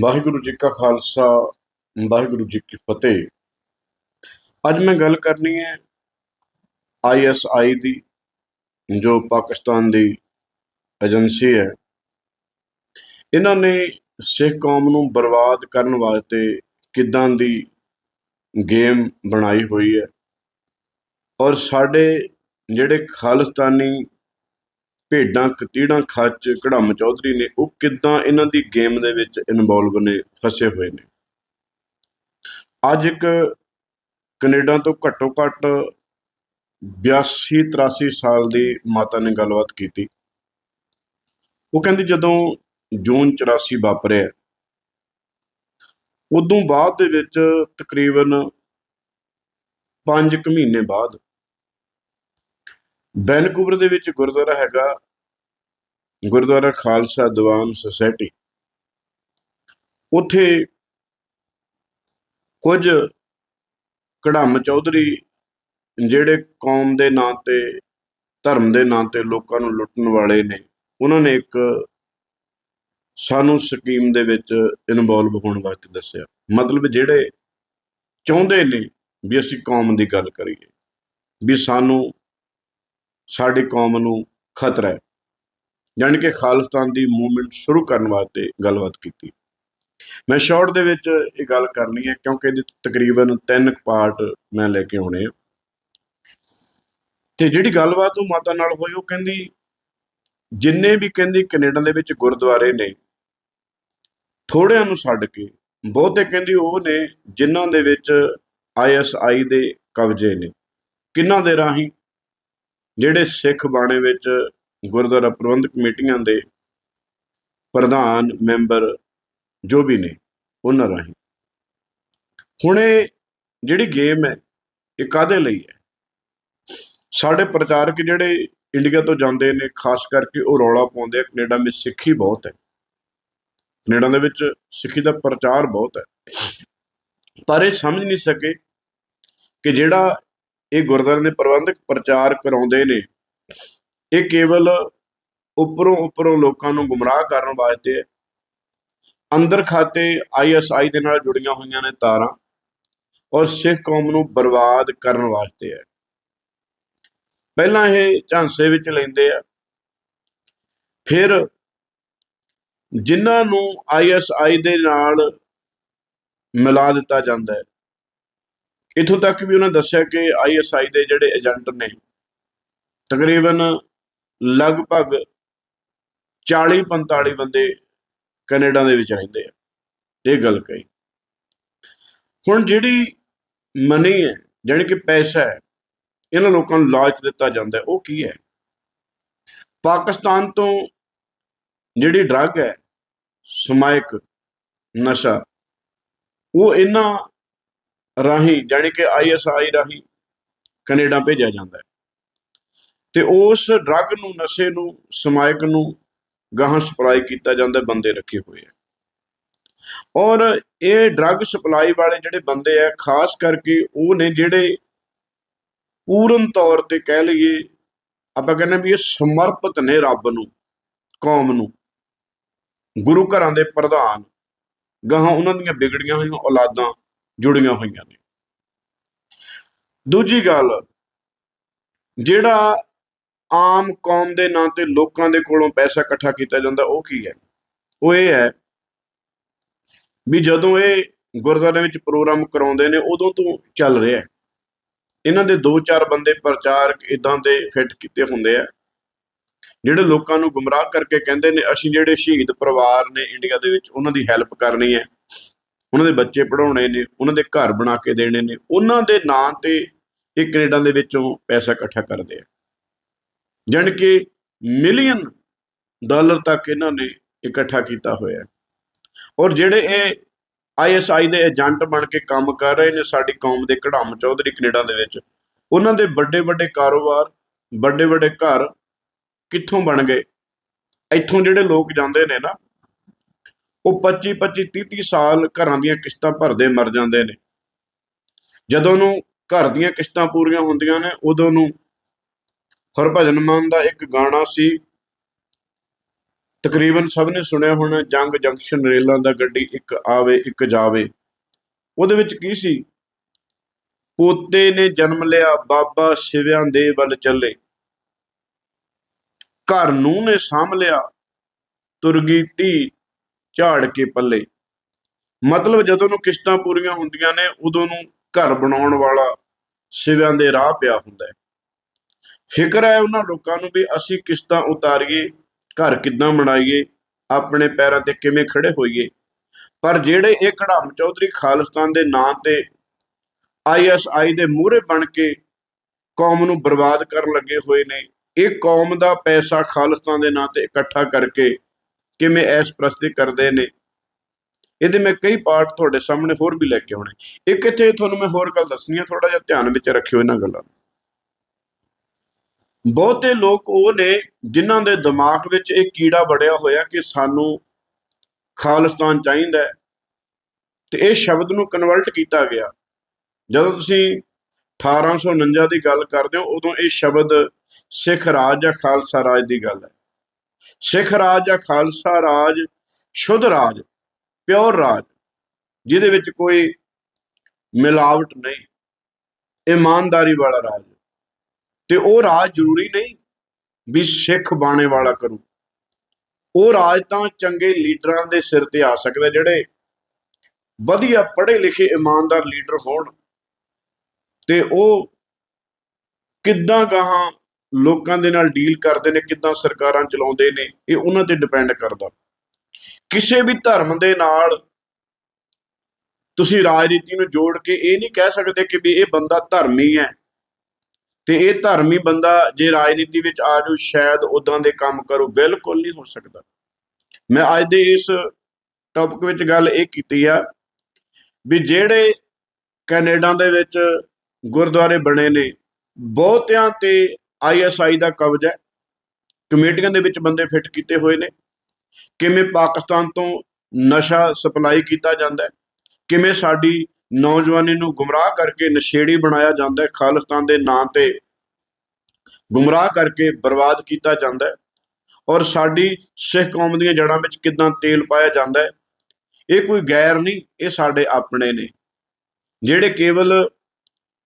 ਵਾਹਿਗੁਰੂ ਜੀ ਕਾ ਖਾਲਸਾ, ਵਾਹਿਗੁਰੂ ਜੀ ਕੀ ਫਤਿਹ। ਅੱਜ ਮੈਂ ਗੱਲ ਕਰਨੀ ਹੈ ਆਈਐਸਆਈ ਦੀ, ਜੋ ਪਾਕਿਸਤਾਨ ਦੀ ਏਜੰਸੀ ਹੈ। ਇਹਨਾਂ ਨੇ ਸਿੱਖ ਕੌਮ ਨੂੰ ਬਰਬਾਦ ਕਰਨ ਵਾਸਤੇ ਕਿੱਦਾਂ ਦੀ ਗੇਮ ਬਣਾਈ ਹੋਈ ਹੈ। ਔਰ ਸਾਡੇ ਜਿਹੜੇ ਖਾਲਿਸਤਾਨੀ ਭੇਡਾਂ, ਕਤੀੜਾਂ ਖੱਚ ਕੜਮ ਚੌਧਰੀ ਨੇ ਉਹ ਕਿੱਦਾਂ ਇਹਨਾਂ ਦੀ ਗੇਮ ਦੇ ਵਿੱਚ ਇਨਵੋਲਵ ਨੇ, ਫਸੇ ਹੋਏ ਨੇ। ਅੱਜ ਇੱਕ ਕੈਨੇਡਾ ਤੋਂ ਘੱਟੋ ਘੱਟ 82 83 ਸਾਲ ਦੀ ਮਾਤਾ ਨੇ ਗੱਲਬਾਤ ਕੀਤੀ। ਉਹ ਕਹਿੰਦੀ ਜਦੋਂ ਜੂਨ 84 ਵਾਪਰਿਆ, ਉਦੋਂ ਬਾਅਦ ਦੇ ਵਿੱਚ ਤਕਰੀਬਨ 5 ਕੁ ਮਹੀਨੇ ਬਾਅਦ ਵੈਨਕੂਵਰ ਦੇ ਵਿੱਚ ਗੁਰਦੁਆਰਾ ਹੈਗਾ ਗੁਰਦੁਆਰਾ ਖਾਲਸਾ ਦੀਵਾਨ ਸੁਸਾਇਟੀ। ਉੱਥੇ ਕੁਝ ਕੜਮ ਚੌਧਰੀ ਜਿਹੜੇ ਕੌਮ ਦੇ ਨਾਂ ਤੇ, ਧਰਮ ਦੇ ਨਾਂ ਤੇ ਲੋਕਾਂ ਨੂੰ ਲੁੱਟਣ ਵਾਲੇ ਨੇ, ਉਹਨਾਂ ਨੇ ਇੱਕ ਸਾਨੂੰ ਸਕੀਮ ਦੇ ਵਿੱਚ ਇਨਵੋਲਵ ਹੋਣ ਵਾਸਤੇ ਦੱਸਿਆ। ਮਤਲਬ ਜਿਹੜੇ ਚਾਹੁੰਦੇ ਨੇ ਵੀ ਅਸੀਂ ਕੌਮ ਦੀ ਗੱਲ ਕਰੀਏ, ਵੀ ਸਾਨੂੰ ਸਾਡੀ ਕੌਮ ਨੂੰ ਖਤਰਾ ਹੈ। ਯਾਨੀ ਕਿ ਖਾਲਿਸਤਾਨ ਦੀ ਮੂਵਮੈਂਟ ਸ਼ੁਰੂ ਕਰਨ ਵਾਸਤੇ ਗੱਲਬਾਤ ਕੀਤੀ। ਮੈਂ ਸ਼ਾਰਟ ਦੇ ਵਿੱਚ ਇਹ ਗੱਲ ਕਰਨੀ ਹੈ ਕਿਉਂਕਿ ਇਹਦੇ ਤਕਰੀਬਨ ਤਿੰਨ ਪਾਰਟ ਮੈਂ ਲੈ ਕੇ ਆਉਣੇ ਆ। ਤੇ ਜਿਹੜੀ ਗੱਲਬਾਤ ਉਹ ਮਾਤਾ ਨਾਲ ਹੋਈ, ਉਹ ਕਹਿੰਦੀ, ਜਿੰਨੇ ਵੀ ਕਹਿੰਦੀ ਕੈਨੇਡਾ ਦੇ ਵਿੱਚ ਗੁਰਦੁਆਰੇ ਨੇ ਥੋੜਿਆਂ ਨੂੰ ਛੱਡ ਕੇ ਬਹੁਤੇ ਕਹਿੰਦੀ ਉਹ ਨੇ ਜਿਨ੍ਹਾਂ ਦੇ ਵਿੱਚ ਆਈਐਸਆਈ ਦੇ ਕਬਜ਼ੇ ਨੇ। ਕਿੰਨਾਂ ਦੇ ਰਾਹੀਂ? ਜਿਹੜੇ ਸਿੱਖ ਬਾਣੇ ਵਿੱਚ ਗੁਰਦੁਆਰਾ ਪ੍ਰਬੰਧਕ ਕਮੇਟੀਆਂ ਦੇ ਪ੍ਰਧਾਨ, ਮੈਂਬਰ ਜੋ ਵੀ ਨੇ, ਉਹਨਾਂ ਰਾਹੀਂ। ਹੁਣ ਇਹ ਜਿਹੜੀ ਗੇਮ ਹੈ, ਇਹ ਕਾਦੇ ਲਈ ਹੈ? ਸਾਡੇ ਪ੍ਰਚਾਰਕ ਜਿਹੜੇ ਇੰਡੀਆ ਤੋਂ ਜਾਂਦੇ ਨੇ, ਖਾਸ ਕਰਕੇ ਉਹ ਰੌਲਾ ਪਾਉਂਦੇ ਆ, ਕੈਨੇਡਾ ਵਿੱਚ ਸਿੱਖੀ ਬਹੁਤ ਹੈ। ਕੈਨੇਡਾ ਦੇ ਵਿੱਚ ਸਿੱਖੀ ਦਾ ਪ੍ਰਚਾਰ ਬਹੁਤ ਹੈ। ਪਰ ਇਹ ਸਮਝ ਨਹੀਂ ਸਕੇ ਕਿ ਜਿਹੜਾ ਇਹ ਗੁਰਦੁਆਰੇ ਦੇ ਪ੍ਰਬੰਧਕ ਪ੍ਰਚਾਰ ਕਰਾਉਂਦੇ ਨੇ। ਇਹ ਕੇਵਲ ਉੱਪਰੋਂ ਉੱਪਰੋਂ ਲੋਕਾਂ ਨੂੰ ਗੁੰਮਰਾਹ ਕਰਨ ਵਾਸਤੇ ਹੈ। ਅੰਦਰ ਖਾਤੇ ਆਈਐਸਆਈ ਦੇ ਨਾਲ ਜੁੜੀਆਂ ਹੋਈਆਂ ਨੇ ਤਾਰਾਂ ਔਰ ਸਿੱਖ ਕੌਮ ਨੂੰ ਬਰਬਾਦ ਕਰਨ ਵਾਸਤੇ ਹੈ। ਪਹਿਲਾਂ ਇਹ ਝਾਂਸੇ ਵਿੱਚ ਲੈਂਦੇ ਆ। ਫਿਰ ਜਿਨ੍ਹਾਂ ਨੂੰ ਆਈਐਸਆਈ ਦੇ ਨਾਲ ਮਿਲਾ ਦਿੱਤਾ ਜਾਂਦਾ ਹੈ। ਇਥੋਂ ਤੱਕ ਵੀ ਉਹਨਾਂ ਦੱਸਿਆ ਕਿ ਆਈਐਸਆਈ ਦੇ ਜਿਹੜੇ ਏਜੰਟ ਨੇ, ਤਕਰੀਬਨ ਲਗਭਗ 40 45 ਬੰਦੇ ਕੈਨੇਡਾ ਦੇ ਵਿੱਚ ਰਹਿੰਦੇ ਆ, ਇਹ ਗੱਲ ਕਹੀ। ਹੁਣ ਜਿਹੜੀ ਮਨੀ ਹੈ, ਜਾਣੀ ਕਿ ਪੈਸਾ ਹੈ, ਇਹਨਾਂ ਲੋਕਾਂ ਨੂੰ ਲਾਲਚ ਦਿੱਤਾ ਜਾਂਦਾ ਉਹ ਕੀ ਹੈ? ਪਾਕਿਸਤਾਨ ਤੋਂ ਜਿਹੜੀ ਡਰੱਗ ਹੈ, ਸਮਾਇਕ ਨਸ਼ਾ, ਉਹ ਇਹਨਾਂ ਰਾਹੀਂ, ਜਾਣੀ ਕਿ ਆਈਐਸਆਈ ਰਾਹੀਂ ਕੈਨੇਡਾ ਭੇਜਿਆ ਜਾਂਦਾ ਹੈ। ਤੇ ਉਸ ਡਰੱਗ ਨੂੰ, ਨਸ਼ੇ ਨੂੰ, ਸਮਾਇਕ ਨੂੰ ਗਾਹਾਂ ਸਪਲਾਈ ਕੀਤਾ ਜਾਂਦਾ ਬੰਦੇ ਰੱਖੇ ਹੋਏ ਆ ਔਰ ਇਹ ਡਰੱਗ ਸਪਲਾਈ ਵਾਲੇ ਜਿਹੜੇ ਬੰਦੇ ਆ ਖਾਸ ਕਰਕੇ ਉਹ ਨੇ ਜਿਹੜੇ ਪੂਰਨ ਤੌਰ ਤੇ ਕਹਿ ਲਈਏ, ਆਪਾਂ ਕਹਿੰਦੇ ਵੀ ਇਹ ਸਮਰਪਿਤ ਨੇ ਰੱਬ ਨੂੰ, ਕੌਮ ਨੂੰ। ਗੁਰੂ ਘਰਾਂ ਦੇ ਪ੍ਰਧਾਨ, ਗਾਹਾਂ ਉਹਨਾਂ ਦੀਆਂ ਵਿਗੜੀਆਂ ਹੋਈਆਂ ਔਲਾਦਾਂ ਜੁੜੀਆਂ ਹੋਈਆਂ ਨੇ। ਦੂਜੀ ਗੱਲ, ਜਿਹੜਾ ਆਮ ਕੌਮ ਦੇ ਨਾਂ ਤੇ ਲੋਕਾਂ ਦੇ ਕੋਲੋਂ ਪੈਸਾ ਇਕੱਠਾ ਕੀਤਾ ਜਾਂਦਾ, ਉਹ ਕੀ ਹੈ? ਉਹ ਇਹ ਹੈ ਵੀ ਜਦੋਂ ਇਹ ਗੁਰਦੁਆਰੇ ਵਿੱਚ ਪ੍ਰੋਗਰਾਮ ਕਰਾਉਂਦੇ ਨੇ, ਉਦੋਂ ਤੋਂ ਚੱਲ ਰਿਹਾ ਹੈ। ਇਹਨਾਂ ਦੇ 2-4 ਬੰਦੇ ਪ੍ਰਚਾਰਕ ਇਦਾਂ ਦੇ ਫਿੱਟ ਕੀਤੇ ਹੁੰਦੇ ਆ, ਜਿਹੜੇ ਲੋਕਾਂ ਨੂੰ ਗੁੰਮਰਾਹ ਕਰਕੇ ਕਹਿੰਦੇ ਨੇ, ਅਸੀਂ ਜਿਹੜੇ ਸ਼ਹੀਦ ਪਰਿਵਾਰ ਨੇ ਇੰਡੀਆ ਦੇ ਵਿੱਚ, ਉਹਨਾਂ ਦੀ ਹੈਲਪ ਕਰਨੀ ਹੈ। ਉਹਨਾਂ ਦੇ ਬੱਚੇ ਪੜਾਉਣੇ ਨੇ, ਉਹਨਾਂ ਦੇ ਘਰ ਬਣਾ ਕੇ ਦੇਣੇ ਨੇ, ਉਹਨਾਂ ਦੇ ਨਾਂ ਤੇ ਇਹ ਕੈਨੇਡਾ ਦੇ ਵਿੱਚੋਂ ਪੈਸਾ ਇਕੱਠਾ ਕਰਦੇ ਆ। ਜਾਣੀ ਕਿ ਮਿਲੀਅਨ ਡਾਲਰ ਤੱਕ ਇਹਨਾਂ ਨੇ ਇਕੱਠਾ ਕੀਤਾ ਹੋਇਆ ਹੈ। ਔਰ ਜਿਹੜੇ ਇਹ ਆਈਐਸਆਈ ਦੇ ਏਜੰਟ ਬਣ ਕੇ ਕੰਮ ਕਰ ਰਹੇ ਨੇ, ਸਾਡੀ ਕੌਮ ਦੇ ਕਢਾਮ ਚੌਧਰੀ ਕੈਨੇਡਾ ਦੇ ਵਿੱਚ, ਉਹਨਾਂ ਦੇ ਵੱਡੇ ਵੱਡੇ ਕਾਰੋਬਾਰ ਵੱਡੇ ਵੱਡੇ ਘਰ ਕਿੱਥੋਂ ਬਣ ਗਏ? ਇੱਥੋਂ ਜਿਹੜੇ ਲੋਕ ਜਾਂਦੇ ਨੇ ਨਾ ਉਹ 25 25 30 30 ਸਾਲ ਘਰਾਂ ਦੀਆਂ ਕਿਸ਼ਤਾਂ ਭਰਦੇ ਮਰ ਜਾਂਦੇ ਨੇ। ਜਦੋਂ ਨੂੰ ਘਰ ਦੀਆਂ ਕਿਸ਼ਤਾਂ ਪੂਰੀਆਂ ਹੁੰਦੀਆਂ ਨੇ, ਉਦੋਂ ਨੂੰ ਹਰਭਜਨ ਮਾਨ ਦਾ ਇੱਕ ਗਾਣਾ ਸੀ। ਤਕਰੀਬਨ ਸਭ ਨੇ ਸੁਣਿਆ ਹੋਣਾ, ਜੰਗ ਜੰਕਸ਼ਨ ਰੇਲਾਂ ਦਾ ਗੱਡੀ ਇੱਕ ਆਵੇ, ਇੱਕ ਜਾਵੇ। ਉਹਦੇ ਵਿੱਚ ਕੀ ਸੀ? ਪੋਤੇ ਨੇ ਜਨਮ ਲਿਆ, ਬਾਬਾ ਸ਼ਿਵਿਆਂ ਦੇ ਵੱਲ ਚੱਲੇ। ਘਰ ਨੂੰ ਨੇ ਸਾਂਭ ਲਿਆ। ਤੁਰ ਗਈ ਧੀ ਝਾੜ ਕੇ ਪੱਲੇ। ਮਤਲਬ ਜਦੋਂ ਨੂੰ ਕਿਸ਼ਤਾਂ ਪੂਰੀਆਂ ਹੁੰਦੀਆਂ ਨੇ, ਉਦੋਂ ਨੂੰ ਘਰ ਬਣਾਉਣ ਵਾਲਾ ਸਿਵਿਆਂ ਦੇ ਰਾਹ ਪਿਆ ਹੁੰਦਾ ਹੈ। ਫਿਕਰ ਹੈ ਉਹਨਾਂ ਲੋਕਾਂ ਨੂੰ ਵੀ ਅਸੀਂ ਕਿਸ਼ਤਾਂ ਉਤਾਰੀਏ, ਘਰ ਕਿੱਦਾਂ ਬਣਾਈਏ, ਆਪਣੇ ਪੈਰਾਂ ਤੇ ਕਿਵੇਂ ਖੜੇ ਹੋਈਏ। ਪਰ ਜਿਹੜੇ ਇਹ ਕੜਾਮ ਚੌਧਰੀ ਖਾਲਿਸਤਾਨ ਦੇ ਨਾਂ ਤੇ ਆਈਐਸਆਈ ਦੇ ਮੂਹਰੇ ਬਣ ਕੇ ਕੌਮ ਨੂੰ ਬਰਬਾਦ ਕਰਨ ਲੱਗੇ ਹੋਏ ਨੇ, ਇਹ ਕੌਮ ਦਾ ਪੈਸਾ ਖਾਲਿਸਤਾਨ ਦੇ ਨਾਂ ਤੇ ਇਕੱਠਾ ਕਰਕੇ ਕਿਵੇਂ ਐਸ ਪ੍ਰਸਤੀ ਕਰਦੇ ਨੇ। ਇਹਦੇ ਮੈਂ ਕਈ ਪਾਰਟ ਤੁਹਾਡੇ ਸਾਹਮਣੇ ਹੋਰ ਵੀ ਲੈ ਕੇ ਆਉਣੇ। ਇੱਕ ਇੱਥੇ ਤੁਹਾਨੂੰ ਮੈਂ ਹੋਰ ਗੱਲ ਦੱਸਣੀ ਆ ਥੋੜਾ ਜਿਹਾ ਧਿਆਨ ਵਿੱਚ ਰੱਖਿਓ ਇਹਨਾਂ ਗੱਲਾਂ ਨੂੰ। ਬਹੁਤੇ ਲੋਕ ਉਹ ਨੇ ਜਿਨ੍ਹਾਂ ਦੇ ਦਿਮਾਗ ਵਿੱਚ ਇਹ ਕੀੜਾ ਵੜਿਆ ਹੋਇਆ ਕਿ ਸਾਨੂੰ ਖਾਲਿਸਤਾਨ ਚਾਹੀਦਾ ਹੈ। ਤੇ ਇਹ ਸ਼ਬਦ ਨੂੰ ਕਨਵਰਟ ਕੀਤਾ ਗਿਆ। ਜਦੋਂ ਤੁਸੀਂ 1849 ਦੀ ਗੱਲ ਕਰਦੇ ਹੋ, ਉਦੋਂ ਇਹ ਸ਼ਬਦ ਸਿੱਖ ਰਾਜ ਜਾਂ ਖਾਲਸਾ ਰਾਜ ਦੀ ਗੱਲ ਹੈ। ਸਿੱਖ ਰਾਜ ਜਾਂ ਖਾਲਸਾ ਰਾਜ, ਸ਼ੁੱਧ ਰਾਜ, ਪਿਓਰ ਰਾਜ, ਜਿਹਦੇ ਵਿੱਚ ਕੋਈ ਮਿਲਾਵਟ ਨਹੀਂ, ਇਮਾਨਦਾਰੀ ਵਾਲਾ ਰਾਜ। ਤੇ ਉਹ ਰਾਜ ਜ਼ਰੂਰੀ ਨਹੀਂ ਵੀ ਸਿੱਖ ਬਾਣੇ ਵਾਲਾ ਕਰੂ। ਉਹ ਰਾਜ ਤਾਂ ਚੰਗੇ ਲੀਡਰਾਂ ਦੇ ਸਿਰ ਤੇ ਆ ਸਕਦਾ, ਜਿਹੜੇ ਵਧੀਆ ਪੜ੍ਹੇ ਲਿਖੇ ਇਮਾਨਦਾਰ ਲੀਡਰ ਹੋਣ। ਤੇ ਉਹ ਕਿੱਦਾਂ ਗਾਹਾਂ ਲੋਕਾਂ ਦੇ ਨਾਲ ਡੀਲ ਕਰਦੇ ਨੇ, ਕਿੱਦਾਂ ਸਰਕਾਰਾਂ ਚਲਾਉਂਦੇ ਨੇ, ਇਹ ਉਹਨਾਂ ਤੇ ਡਿਪੈਂਡ ਕਰਦਾ। ਕਿਸੇ ਵੀ ਧਰਮ ਦੇ ਨਾਲ ਤੁਸੀਂ ਰਾਜਨੀਤੀ ਨੂੰ ਜੋੜ ਕੇ ਇਹ ਨਹੀਂ ਕਹਿ ਸਕਦੇ ਕਿ ਵੀ ਇਹ ਬੰਦਾ ਧਰਮੀ ਹੈ। ਤੇ ਇਹ ਧਰਮੀ ਬੰਦਾ ਜੇ ਰਾਜਨੀਤੀ ਵਿੱਚ ਆ ਜਾਊ, ਸ਼ਾਇਦ ਉਦਾਂ ਦੇ ਕੰਮ ਕਰੂ, ਬਿਲਕੁਲ ਨਹੀਂ ਹੋ ਸਕਦਾ। ਮੈਂ ਅੱਜ ਦੇ ਇਸ ਟੌਪਿਕ ਵਿੱਚ ਗੱਲ ਇਹ ਕੀਤੀ ਆ ਵੀ ਜਿਹੜੇ ਕੈਨੇਡਾ ਦੇ ਵਿੱਚ ਗੁਰਦੁਆਰੇ ਬਣੇ ਨੇ, ਬਹੁਤਿਆਂ ਤੇ ਆਈਐਸਆਈ ਦਾ ਕਬਜ਼ਾ ਹੈ। ਕਮੇਟੀਆਂ ਦੇ ਵਿੱਚ ਬੰਦੇ ਫਿੱਟ ਕੀਤੇ ਹੋਏ ਨੇ। ਕਿਵੇਂ ਪਾਕਿਸਤਾਨ ਤੋਂ ਨਸ਼ਾ ਸਪਲਾਈ ਕੀਤਾ ਜਾਂਦਾ ਹੈ। ਕਿਵੇਂ ਸਾਡੀ ਨੌਜਵਾਨੀ ਨੂੰ ਗੁੰਮਰਾਹ ਕਰਕੇ ਨਸ਼ੇੜੀ ਬਣਾਇਆ ਜਾਂਦਾ ਹੈ। ਖਾਲਿਸਤਾਨ ਦੇ ਨਾਂ ਤੇ ਗੁੰਮਰਾਹ ਕਰਕੇ ਬਰਬਾਦ ਕੀਤਾ ਜਾਂਦਾ ਹੈ। ਔਰ ਸਾਡੀ ਸਿੱਖ ਕੌਮ ਦੀਆਂ ਜੜ੍ਹਾਂ ਵਿੱਚ ਕਿਦਾਂ ਤੇਲ ਪਾਇਆ ਜਾਂਦਾ ਹੈ। ਇਹ ਕੋਈ ਗੈਰ ਨਹੀਂ, ਇਹ ਸਾਡੇ ਆਪਣੇ ਨੇ। ਜਿਹੜੇ ਕੇਵਲ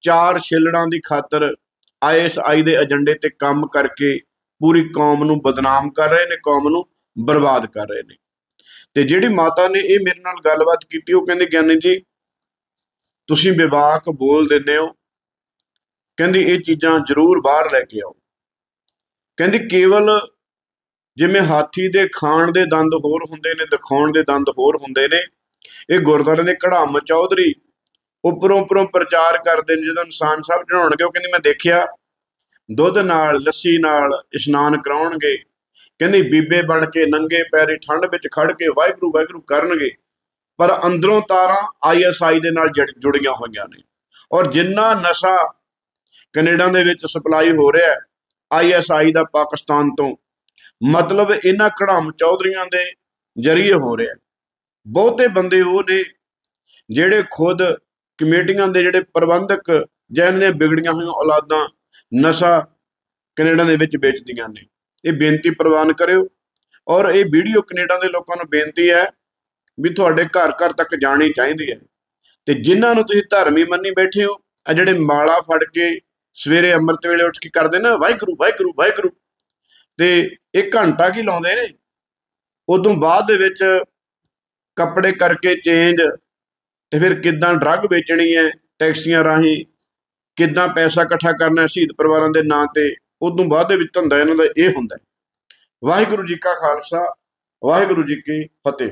ਚਾਰ ਛਿਲੜਾਂ ਦੀ ਖਾਤਰ ਆਈਐਸਆਈ ਦੇ ਏਜੰਡੇ ਤੇ ਕੰਮ ਕਰਕੇ ਪੂਰੀ ਕੌਮ ਨੂੰ ਬਦਨਾਮ ਕਰ ਰਹੇ ਨੇ, ਕੌਮ ਨੂੰ ਬਰਬਾਦ ਕਰ ਰਹੇ ਨੇ। ਤੇ ਜਿਹੜੀ ਮਾਤਾ ਨੇ ਇਹ ਮੇਰੇ ਨਾਲ ਗੱਲਬਾਤ ਕੀਤੀ, ਉਹ ਕਹਿੰਦੇ, ਗਿਆਨੀ ਜੀ, ਤੁਸੀਂ ਵਿਵਾਕ ਬੋਲ ਦਿੰਦੇ ਹੋ। ਕਹਿੰਦੀ, ਇਹ ਚੀਜ਼ਾਂ ਜ਼ਰੂਰ ਬਾਹਰ ਲੈ ਕੇ ਆਓ। ਕਹਿੰਦੀ, ਕੇਵਲ ਜਿਵੇਂ ਹਾਥੀ ਦੇ ਖਾਣ ਦੇ ਦੰਦ ਹੋਰ ਹੁੰਦੇ ਨੇ, ਦਿਖਾਉਣ ਦੇ ਦੰਦ ਹੋਰ ਹੁੰਦੇ ਨੇ, ਇਹ ਗੁਰਦੁਆਰੇ ਦੇ ਕੜਾਮ ਚੌਧਰੀ ਉੱਪਰੋਂ ਉੱਪਰੋਂ ਪ੍ਰਚਾਰ ਕਰਦੇ ਨੇ, ਜਦੋਂ ਇਨਸਾਨ ਸਾਹਿਬ ਚੜਾਉਣਗੇ ਉਹ ਕਹਿੰਦੀ, ਮੈਂ ਦੇਖਿਆ, ਦੁੱਧ ਨਾਲ, ਲੱਸੀ ਨਾਲ ਇਸ਼ਨਾਨ ਕਰਾਉਣਗੇ। ਕਹਿੰਦੀ, ਬੀਬੇ ਬਣ ਕੇ ਨੰਗੇ ਪੈਰੀ ਠੰਡ ਵਿੱਚ ਖੜ ਕੇ ਵਾਹਿਗੁਰੂ ਵਾਹਿਗੁਰੂ ਕਰਨਗੇ। ਪਰ ਅੰਦਰੋਂ ਤਾਰਾਂ ਆਈਐਸਆਈ ਦੇ ਨਾਲ ਜੁੜੀਆਂ ਹੋਈਆਂ ਨੇ। ਔਰ ਜਿੰਨਾ ਨਸ਼ਾ ਕੈਨੇਡਾ ਦੇ ਵਿੱਚ ਸਪਲਾਈ ਹੋ ਰਿਹਾ ਹੈ ਆਈਐਸਆਈ ਦਾ ਪਾਕਿਸਤਾਨ ਤੋਂ, ਮਤਲਬ ਇਹਨਾਂ ਕੜਾਮ ਚੌਧਰੀਆਂ ਦੇ ਜਰੀਏ ਹੋ ਰਿਹਾ ਬਹੁਤੇ ਬੰਦੇ ਉਹ ਨੇ ਜਿਹੜੇ ਖੁਦ ਕਮੇਟੀਆਂ ਦੇ ਜਿਹੜੇ ਪ੍ਰਬੰਧਕ ਜਿਹਨਾਂ ਦੀਆਂ ਵਿਗੜੀਆਂ ਹੋਈਆਂ ਔਲਾਦਾਂ ਨਸ਼ਾ ਕੈਨੇਡਾ ਦੇ ਵਿੱਚ ਵੇਚਦੀਆਂ ਨੇ। ਇਹ ਬੇਨਤੀ ਪ੍ਰਵਾਨ ਕਰਿਓ। ਔਰ ਇਹ ਵੀਡੀਓ ਕੈਨੇਡਾ ਦੇ ਲੋਕਾਂ ਨੂੰ ਬੇਨਤੀ ਹੈ ਵੀ ਤੁਹਾਡੇ ਘਰ ਘਰ ਤੱਕ ਜਾਣੀ ਚਾਹੀਦੀ ਹੈ। ਤੇ ਜਿਨ੍ਹਾਂ ਨੂੰ ਤੁਸੀਂ ਧਰਮੀ ਮੰਨੀ ਬੈਠੇ ਹੋ ਆ ਜਿਹੜੇ ਮਾਲਾ ਫੜ ਕੇ ਸਵੇਰੇ ਅੰਮ੍ਰਿਤ ਵੇਲੇ ਉੱਠ ਕੇ ਕਰਦੇ ਨਾ, ਵਾਹਿਗੁਰੂ ਵਾਹਿਗੁਰੂ ਵਾਹਿਗੁਰੂ। ਤੇ ਇੱਕ ਘੰਟਾ ਕੀ ਲਾਉਂਦੇ ਨੇ? ਉਦੋਂ ਬਾਅਦ ਦੇ ਵਿੱਚ ਕੱਪੜੇ ਕਰਕੇ ਚੇਂਜ ਤੇ ਫਿਰ ਕਿੱਦਾਂ ਡਰੱਗ ਵੇਚਣੀ ਹੈ ਟੈਕਸੀਆਂ ਰਾਹੀਂ? ਕਿੱਦਾਂ ਪੈਸਾ ਇਕੱਠਾ ਕਰਨਾ ਹੈ ਸ਼ਹੀਦ ਪਰਿਵਾਰਾਂ ਦੇ ਨਾਂ ਤੇ? ਉਦੋਂ ਬਾਅਦ ਦੇ ਵਿੱਚ ਧੰਦਾ ਇਹਨਾਂ ਦਾ ਇਹ ਹੁੰਦਾ ਹੈ। ਵਾਹਿਗੁਰੂ ਜੀ ਕਾ ਖਾਲਸਾ, ਵਾਹਿਗੁਰੂ ਜੀ ਕੀ ਫਤਿਹ।